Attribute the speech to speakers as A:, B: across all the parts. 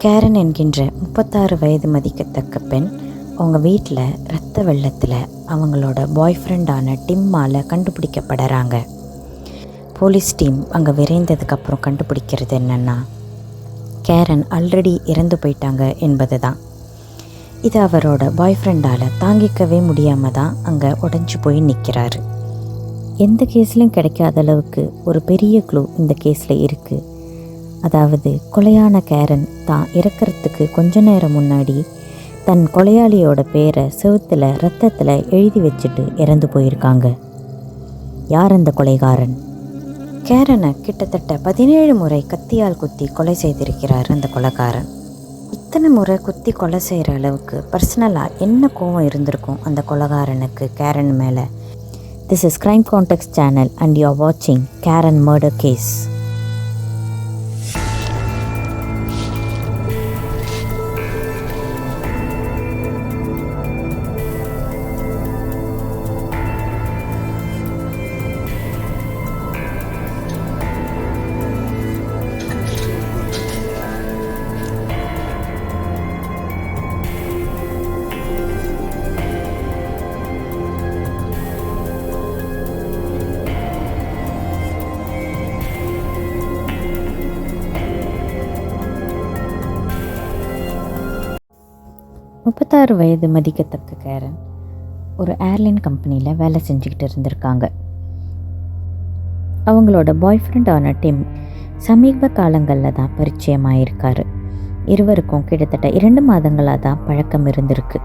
A: கேரன் என்கின்ற முப்பத்தாறு வயது மதிக்கத்தக்க பெண் அவங்க வீட்டில் ரத்த வெள்ளத்தில் அவங்களோட பாய் ஃப்ரெண்டான டிம்மால் கண்டுபிடிக்கப்படுறாங்க. போலீஸ் டீம் அங்கே விரைந்ததுக்கப்புறம் கண்டுபிடிக்கிறது என்னென்னா கேரன் ஆல்ரெடி இறந்து போயிட்டாங்க என்பது தான் இது அவரோட பாய் ஃப்ரெண்டால் தாங்கிக்கவே முடியாமல் தான் அங்கே உடஞ்சி போய் நிற்கிறாரு எந்த கேஸ்லையும் கிடைக்காத அளவுக்கு ஒரு பெரிய க்ளூ இந்த கேஸில் இருக்குது அதாவது கொலையான கேரன் தான் இறக்கிறதுக்கு கொஞ்ச நேரம் முன்னாடி தன் கொலையாளியோட பேரை செவுத்தில் ரத்தத்தில் எழுதி வச்சுட்டு இறந்து போயிருக்காங்க. யார் அந்த கொலைகாரன்? கேரனை கிட்டத்தட்ட பதினேழு முறை கத்தியால் குத்தி கொலை செய்திருக்கிறார் அந்த கொலைகாரன். இத்தனை முறை குத்தி கொலை செய்கிற அளவுக்கு பர்சனலாக என்ன கோவம் இருந்திருக்கும் அந்த கொலைகாரனுக்கு கேரன் மேலே? This is crime contact channel and you are வாட்சிங் கேரன் மர்டர் கேஸ் முப்பத்தாறு வயது மதிக்கத்தக்க கேரன் ஒரு ஏர்லைன் கம்பெனியில் வேலை செஞ்சுக்கிட்டு இருந்திருக்காங்க. அவங்களோட பாய் ஃப்ரெண்டான டிம் சமீப காலங்களில் தான் பரிச்சயமாயிருக்காரு. இருவருக்கும் கிட்டத்தட்ட இரண்டு மாதங்களாக தான் பழக்கம் இருந்திருக்கு.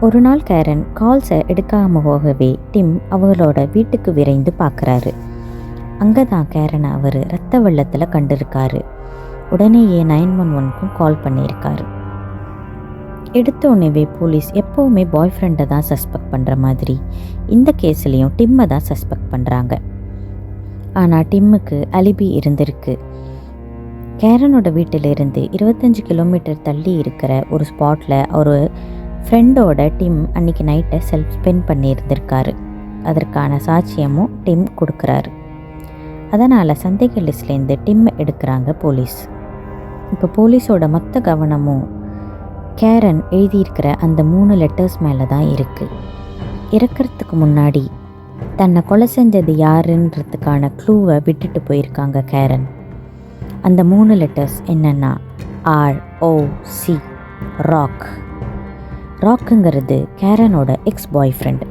A: ஒரு நாள் கேரன் கால்ஸை எடுக்காம போகவே டிம் அவங்களோட வீட்டுக்கு விரைந்து பார்க்குறாரு. அங்கே தான் கேரனை அவர் ரத்த வெள்ளத்தில் கண்டிருக்காரு. உடனேயே நைன் ஒன் ஒன்க்கும் கால் பண்ணியிருக்காரு. எடுத்த உடனேவே போலீஸ் எப்போவுமே பாய் ஃப்ரெண்டை தான் சஸ்பெக்ட் பண்ணுற மாதிரி. இந்த கேஸ்லேயும் டிம்மை தான் சஸ்பெக்ட் பண்ணுறாங்க ஆனால் டிம்முக்கு அலிபி இருந்திருக்கு. கேரனோட வீட்டிலிருந்து இருபத்தஞ்சி கிலோமீட்டர் தள்ளி இருக்கிற ஒரு ஸ்பாட்டில் ஒரு ஃப்ரெண்டோட டிம் அன்னைக்கு நைட்டை செல்ஃப் ஸ்பெண்ட் பண்ணியிருந்திருக்காரு. அதற்கான சாட்சியமும் டிம் கொடுக்குறாரு. அதனால் சந்தேக லிஸ்ட்லேருந்து டிம் எடுக்கிறாங்க போலீஸ். இப்போ போலீஸோட மொத்த கவனமும் கேரன் எழுதியிருக்கிற அந்த மூணு லெட்டர்ஸ் மேலே தான் இருக்குது இறக்கிறதுக்கு முன்னாடி தன்னை கொலை செஞ்சது யாருன்றதுக்கான க்ளூவை விட்டுட்டு போயிருக்காங்க கேரன். அந்த மூணு லெட்டர்ஸ் என்னென்னா ஆர் ஓ சி ராக் ராக்குங்கிறது கேரனோட எக்ஸ் பாய் ஃப்ரெண்டு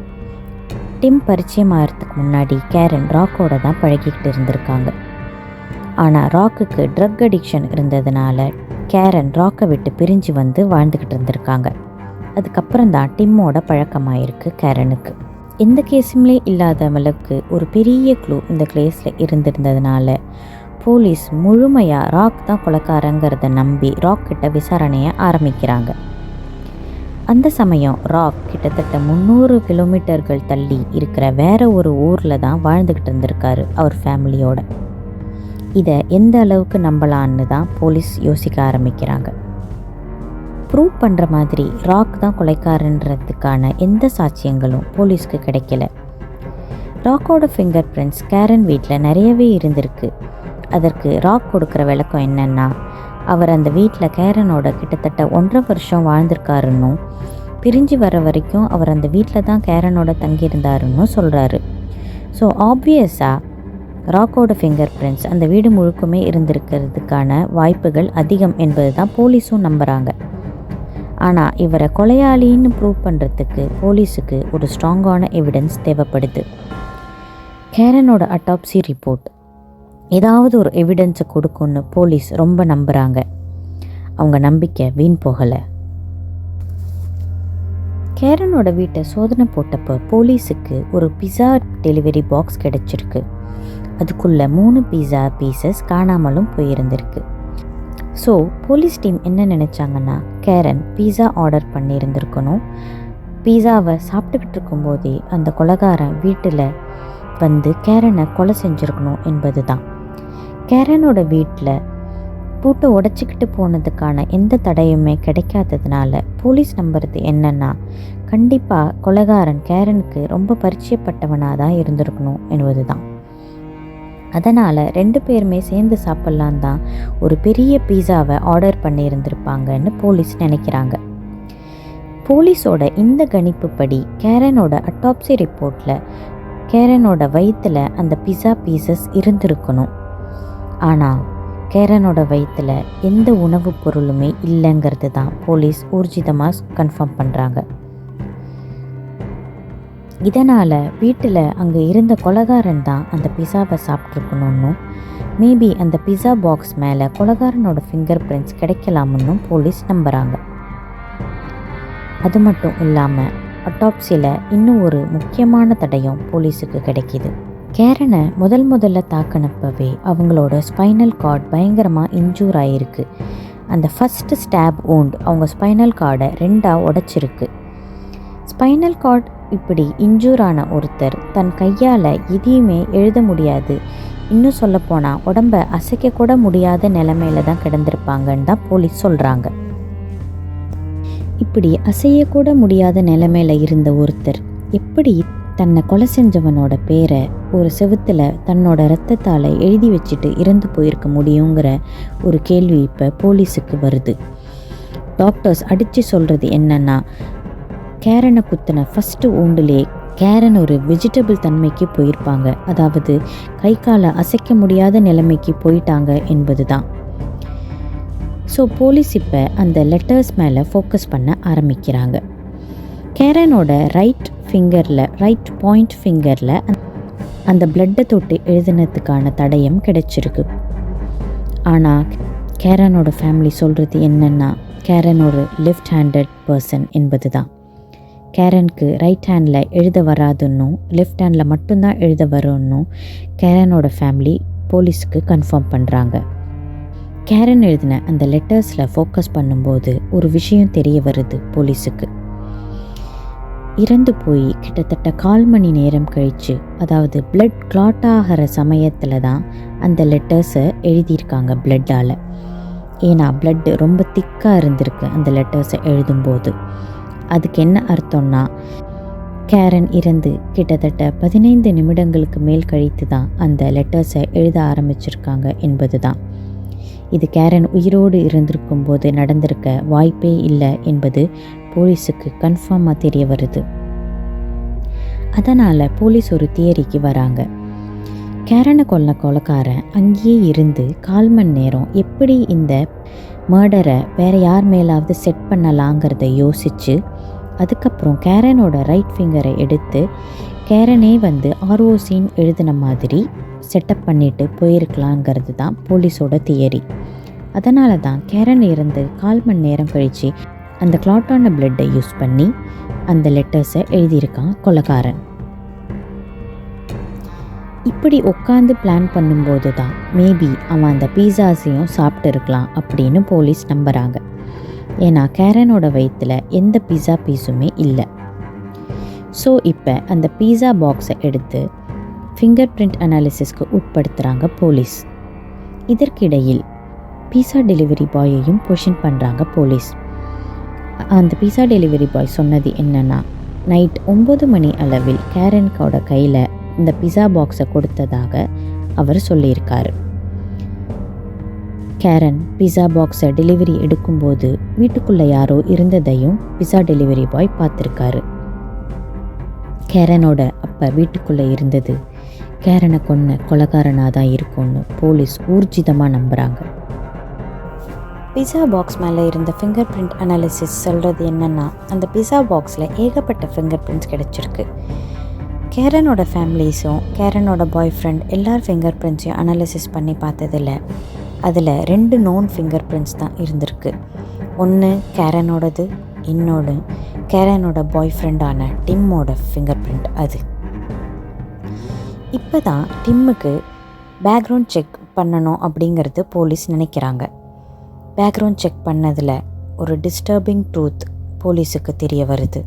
A: டிம் பரிச்சயமாகிறதுக்கு முன்னாடி கேரன் ராக்கோட தான் பழகிக்கிட்டு இருந்திருக்காங்க. ஆனால் ராக்குக்கு ட்ரக் அடிக்ஷன் இருந்ததுனால கேரன் ராக்கை விட்டு பிரிஞ்சு வந்து வாழ்ந்துக்கிட்டு இருந்திருக்காங்க. அதுக்கப்புறம் தான் டிம்மோட பழக்கமாயிருக்கு கேரனுக்கு. எந்த கேஸுமே இல்லாத அளவுக்கு ஒரு பெரிய க்ளூ இந்த கேஸில் இருந்திருந்ததுனால போலீஸ் முழுமையாக ராக் தான் கொலைக்காரங்கிறத நம்பி ராக் கிட்ட விசாரணையை ஆரம்பிக்கிறாங்க. அந்த சமயம் ராக் கிட்டத்தட்ட முந்நூறு கிலோமீட்டர்கள் தள்ளி இருக்கிற வேற ஒரு ஊரில் தான் வாழ்ந்துக்கிட்டு இருந்திருக்காரு அவர் ஃபேமிலியோட இதை எந்த அளவுக்கு நம்பலான்னு தான் போலீஸ் யோசிக்க ஆரம்பிக்கிறாங்க. ப்ரூவ் பண்ணுற மாதிரி ராக் தான் கொலைக்காரன்றதுக்கான எந்த சாட்சியங்களும் போலீஸ்க்கு கிடைக்கல. ராக்கோட ஃபிங்கர் பிரிண்ட்ஸ் கேரன் வீட்டில் நிறையவே இருந்திருக்கு. அதற்கு ராக் கொடுக்குற விளக்கம் என்னென்னா அவர் அந்த வீட்டில் கேரனோட கிட்டத்தட்ட ஒன்றரை வருஷம் வாழ்ந்திருக்காருன்னும் பிரிஞ்சு வர வரைக்கும் அவர் அந்த வீட்டில் தான் கேரனோட தங்கியிருந்தாருன்னு சொல்கிறாரு ஸோ ஆப்வியஸாக ராக்கோட ஃபிங்கர் பிரிண்ட்ஸ் அந்த வீடு முழுக்குமே இருந்திருக்கிறதுக்கான வாய்ப்புகள் அதிகம் என்பது தான் போலீஸும் நம்புகிறாங்க ஆனால் இவரை கொலையாளின்னு ப்ரூவ் பண்ணுறதுக்கு போலீஸுக்கு ஒரு ஸ்ட்ராங்கான எவிடன்ஸ் தேவைப்படுது. கேரனோட அட்டாப்சி ரிப்போர்ட் ஏதாவது ஒரு எவிடன்ஸை கொடுக்கும்னு போலீஸ் ரொம்ப நம்புகிறாங்க அவங்க நம்பிக்கை வீண் போகலை. கேரனோட வீட்டை சோதனை போட்டப்போ போலீஸுக்கு ஒரு பிஸா டெலிவரி பாக்ஸ் கிடச்சிருக்கு. அதுக்குள்ளே மூணு பீஸா பீசஸ் காணாமலும் போயிருந்திருக்கு. ஸோ போலீஸ் டீம் என்ன நினச்சாங்கன்னா கேரன் பீஸா ஆர்டர் பண்ணியிருந்திருக்கணும். பீஸாவை சாப்பிட்டுக்கிட்டு இருக்கும்போதே அந்த கொலகாரன் வீட்டில் வந்து கேரனை கொலை செஞ்சுருக்கணும் என்பது தான் கேரனோட வீட்டில் பூட்டை உடச்சிக்கிட்டு போனதுக்கான எந்த தடையுமே கிடைக்காததுனால போலீஸ் நம்புறது என்னென்னா கண்டிப்பாக கொலைகாரன் கேரனுக்கு ரொம்ப பரிச்சயப்பட்டவனாக தான் இருந்திருக்கணும் என்பது தான் அதனால் ரெண்டு பேருமே சேர்ந்து சாப்பிட்லாம் தான் ஒரு பெரிய பீஸாவை ஆர்டர் பண்ணியிருந்திருப்பாங்கன்னு போலீஸ் நினைக்கிறாங்க. போலீஸோட இந்த கணிப்புப்படி கேரனோட அட்டாப்சி ரிப்போர்ட்டில் கேரனோட வயிற்றில் அந்த பிஸா பீசஸ் இருந்திருக்கணும். ஆனால் கேரனோட வயிற்றில் எந்த உணவுப் பொருளுமே இல்லைங்கிறது தான் போலீஸ் ஊர்ஜிதமாக கன்ஃபார்ம் பண்ணுறாங்க இதனால் வீட்டில் அங்கே இருந்த கொலகாரன் தான் அந்த பிஸாவை சாப்பிட்ருக்கணும்னும் மேபி அந்த பிஸா பாக்ஸ் மேலே கொலகாரனோட ஃபிங்கர் பிரிண்ட்ஸ் கிடைக்கலாம்னு போலீஸ் நம்புகிறாங்க அது மட்டும் இல்லாமல் அட்டாப்சியில் இன்னும் ஒரு முக்கியமான தடயம் போலீஸுக்கு கிடைக்கிது. கேரனை முதல் முதல்ல தாக்கினப்பவே அவங்களோட ஸ்பைனல் கார்ட் பயங்கரமாக இன்ஜூர் ஆகிருக்கு அந்த ஃபஸ்ட்டு ஸ்டாப் wound அவங்க ஸ்பைனல் கார்டை ரெண்டாக உடைச்சிருக்கு. ஸ்பைனல் கார்ட் இப்படி இன்ஜூரான ஒருத்தர் தன் கையால் எதையுமே எழுத முடியாது. இன்னும் சொல்லப்போனால் உடம்ப அசைக்கக்கூட முடியாத நிலமையில தான் கிடந்திருப்பாங்கன்னு தான் போலீஸ் சொல்கிறாங்க இப்படி அசையக்கூட முடியாத நிலைமையில இருந்த ஒருத்தர் எப்படி தன்னை கொலை செஞ்சவனோட பேரை ஒரு செவுத்துல தன்னோட ரத்தத்தால் எழுதி வச்சுட்டு இறந்து போயிருக்க முடியுங்கிற ஒரு கேள்வி இப்போ போலீஸுக்கு வருது. டாக்டர்ஸ் அடித்து சொல்கிறது என்னன்னா கேரனை குத்தின ஃபஸ்ட்டு ஊண்டுலே கேரன் ஒரு வெஜிடபிள் தன்மைக்கு போயிருப்பாங்க. அதாவது கை காலை அசைக்க முடியாத நிலைமைக்கு போயிட்டாங்க என்பது தான் ஸோ போலீஸ் இப்போ அந்த லெட்டர்ஸ் மேலே ஃபோக்கஸ் பண்ண ஆரம்பிக்கிறாங்க. கேரனோட ரைட் ஃபிங்கரில் ரைட் பாயிண்ட் ஃபிங்கரில் அந்த பிளட்டை தொட்டு எழுதினதுக்கான தடயம் கிடைச்சிருக்கு. ஆனால் கேரனோட ஃபேமிலி சொல்கிறது என்னென்னா கேரன் ஒரு லெஃப்ட் ஹேண்டட் பர்சன் என்பது தான் கேரனுக்கு ரைட் ஹேண்டில் எழுத வராதுன்னும் லெஃப்ட் ஹேண்டில் மட்டும்தான் எழுத வரும்னும் கேரனோட ஃபேமிலி போலீஸுக்கு கன்ஃபார்ம் பண்ணுறாங்க கேரன் எழுதின அந்த லெட்டர்ஸில் ஃபோக்கஸ் பண்ணும்போது ஒரு விஷயம் தெரிய வருது போலீஸுக்கு. இறந்து போய் கிட்டத்தட்ட கால் மணி நேரம் கழித்து அதாவது பிளட் கிளாட் ஆகிற சமயத்தில் தான் அந்த லெட்டர்ஸை எழுதியிருக்காங்க பிளட்டால் ஏன்னா பிளட் ரொம்ப திக்காக இருந்திருக்கு அந்த லெட்டர்ஸை எழுதும்போது. அதுக்கு என்ன அர்த்தம்னா கேரன் இறந்து கிட்டத்தட்ட பதினைந்து நிமிடங்களுக்கு மேல் கழித்து தான் அந்த லெட்டர்ஸை எழுத ஆரம்பிச்சிருக்காங்க என்பது தான் இது கேரன் உயிரோடு இருந்திருக்கும் போது நடந்திருக்க வாய்ப்பே இல்லை என்பது போலீஸுக்கு கன்ஃபார்மாக தெரிய வருது. அதனால் போலீஸ் ஒரு தியரிக்கு வராங்க. கேரனை கொல்ல கொலக்காரன் அங்கேயே இருந்து கால் மணி நேரம் எப்படி இந்த மர்டரை வேற யார் மேலாவது செட் பண்ணலாங்கிறத யோசித்து அதுக்கப்புறம் கேரனோட ரைட் ஃபிங்கரை எடுத்து கேரனே வந்து ஆர்ஓசின்னு எழுதின மாதிரி செட்டப் பண்ணிட்டு போயிருக்கலாங்கிறது தான் போலீஸோட தியரி அதனால தான் கேரன் இருந்து கால் மணி நேரம் கழித்து அந்த கிளாட்டான பிளட்டை யூஸ் பண்ணி அந்த லெட்டர்ஸை எழுதியிருக்கான் கொலகாரன். இப்படி உட்காந்து பிளான் பண்ணும்போது தான் மேபி அவன் அந்த பீஸாஸையும் சாப்பிட்டு இருக்கலாம் அப்படின்னு போலீஸ் நம்புகிறாங்க ஏன்னா கேரனோட வயிற்றில் எந்த பீஸா பீஸுமே இல்லை. ஸோ இப்போ அந்த பீஸா பாக்ஸை எடுத்து ஃபிங்கர் பிரிண்ட் அனாலிசிஸ்க்கு உட்படுத்துகிறாங்க போலீஸ். இதற்கிடையில் பீஸா டெலிவரி பாயையும் பொஷன் பண்ணுறாங்க போலீஸ். அந்த பீஸா டெலிவரி பாய் சொன்னது என்னென்னா நைட் ஒம்பது மணி அளவில் கேரன்கோட கையில் இந்த பிஸா பாக்ஸை கொடுத்ததாக அவர் சொல்லியிருக்காரு. கேரன் பிஸா பாக்ஸை டெலிவரி எடுக்கும்போது வீட்டுக்குள்ளே யாரோ இருந்ததையும் பிஸா டெலிவரி பாய் பார்த்துருக்காரு. கேரனோட அப்போ வீட்டுக்குள்ளே இருந்தது. கேரனை கொன்ன கொலகாரனாக தான் இருக்கும்னு போலீஸ் ஊர்ஜிதமாக நம்புகிறாங்க பிஸா பாக்ஸ் மேலே இருந்த ஃபிங்கர் பிரிண்ட் அனாலிசிஸ் சொல்கிறது என்னென்னா அந்த பிஸா பாக்ஸில் ஏகப்பட்ட ஃபிங்கர் பிரிண்ட்ஸ் கிடச்சிருக்கு. கேரனோட ஃபேமிலிஸும் கேரனோட பாய் ஃப்ரெண்ட் எல்லார் ஃபிங்கர் பிரிண்ட்ஸையும் அனாலிசிஸ் பண்ணி பார்த்ததில்ல. அதில் ரெண்டு நோன் ஃபிங்கர் பிரிண்ட்ஸ் தான் இருந்திருக்கு. ஒன்று கேரனோடது இன்னொன்று கேரனோட பாய் ஃப்ரெண்டான டிம்மோட ஃபிங்கர் பிரிண்ட் அது. இப்போ தான் டிம்முக்கு பேக்ரவுண்ட் செக் பண்ணணும் அப்படிங்கிறது போலீஸ் நினைக்கிறாங்க. பேக்ரவுண்ட் செக் பண்ணதில் ஒரு டிஸ்டர்பிங் ட்ரூத் போலீஸுக்கு தெரிய வருது.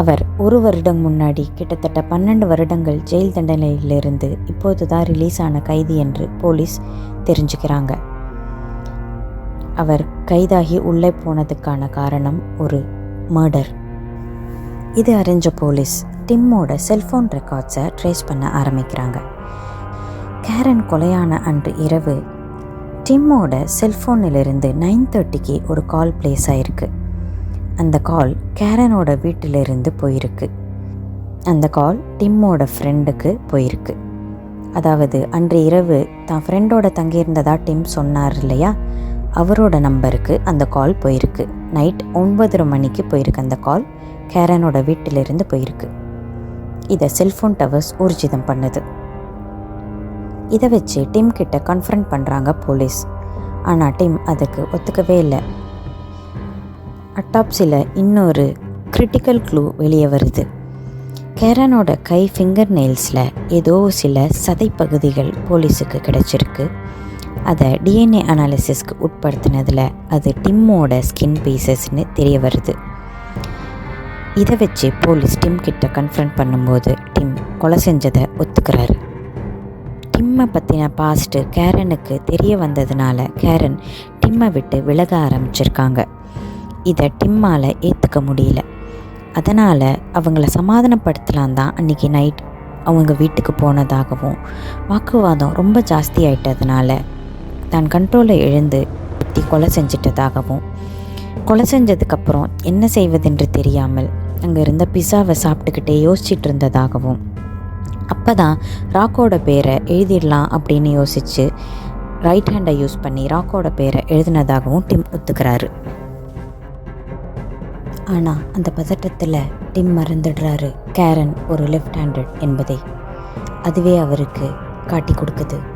A: அவர் ஒரு வருடம் முன்னாடி கிட்டத்தட்ட பன்னெண்டு வருடங்கள் ஜெயில் தண்டனையிலிருந்து இப்போது தான் ரிலீஸ் ஆன கைதி என்று போலீஸ் தெரிஞ்சுக்கிறாங்க. அவர் கைதாகி உள்ளே போனதுக்கான காரணம் ஒரு மர்டர் இது அறிஞ்ச போலீஸ் டிம்மோட செல்ஃபோன் ரெக்கார்ட்ஸை ட்ரேஸ் பண்ண ஆரம்பிக்கிறாங்க. கேரன் கொலையான அன்று இரவு டிம்மோட செல்ஃபோனிலிருந்து நைன் தேர்ட்டிக்கு ஒரு கால் ப்ளேஸ் ஆயிருக்கு. அந்த கால் கேரனோட வீட்டிலிருந்து போயிருக்கு. அந்த கால் டிம்மோட ஃப்ரெண்டுக்கு போயிருக்கு. அதாவது அன்று இரவு தான் ஃப்ரெண்டோட தங்கியிருந்ததா டிம் சொன்னார் இல்லையா? அவரோட நம்பருக்கு அந்த கால் போயிருக்கு. நைட் ஒன்பதரை மணிக்கு போயிருக்கு அந்த கால் கேரனோட வீட்டிலிருந்து போயிருக்கு. இதை செல்ஃபோன் டவர்ஸ் ஊர்ஜிதம் பண்ணுது. இதை வச்சு டிம் கிட்ட கன்ஃபரண்ட் பண்ணுறாங்க போலீஸ். ஆனால் டிம் அதுக்கு ஒத்துக்கவே இல்லை. அட்டாப்சியில் இன்னொரு கிரிட்டிக்கல் க்ளூ வெளியே வருது. கேரனோட கை ஃபிங்கர் நெயில்ஸில் ஏதோ சில சதை பகுதிகள் போலீஸுக்கு கிடச்சிருக்கு. அதை டிஎன்ஏ அனாலிசிஸ்க்கு உட்படுத்தினதில் அது டிம்மோட ஸ்கின் பீசஸ்னு தெரிய வருது. இதை வச்சு போலீஸ் டிம் கிட்ட கன்ஃபரண்ட் பண்ணும்போது டிம் கொலை செஞ்சதை ஒத்துக்கிறாரு. டிம்மை பற்றின பாஸ்ட்டு கேரனுக்கு தெரிய வந்ததுனால கேரன் டிம்மை விட்டு விலக ஆரம்பிச்சிருக்காங்க. இதை டிம்மால் ஏற்றுக்க முடியல. அதனால் அவங்கள சமாதானப்படுத்தலாம் தான் அன்றைக்கி நைட் அவங்க வீட்டுக்கு போனதாகவும் வாக்குவாதம் ரொம்ப ஜாஸ்தி ஆயிட்டதுனால தான் கண்ட்ரோலை எழுந்து குத்தி கொலை செஞ்சிட்டதாகவும் கொலை செஞ்சதுக்கப்புறம் என்ன செய்வதென்று தெரியாமல் அங்கே இருந்த பிஸாவை சாப்பிட்டுக்கிட்டே யோசிச்சுட்டு இருந்ததாகவும் அப்போ தான் ராக்கோட பேரை எழுதிடலாம் அப்படின்னு யோசித்து ரைட் ஹேண்டை யூஸ் பண்ணி ராக்கோட பேரை எழுதினதாகவும் டிம் ஒத்துக்கிறாரு. ஆனால் அந்த பதட்டத்தில் டிம் மறந்துடுறாரு. கேரன் ஒரு லெஃப்ட் ஹேண்டட் என்பதை. அதுவே அவருக்கு காட்டி கொடுக்குது.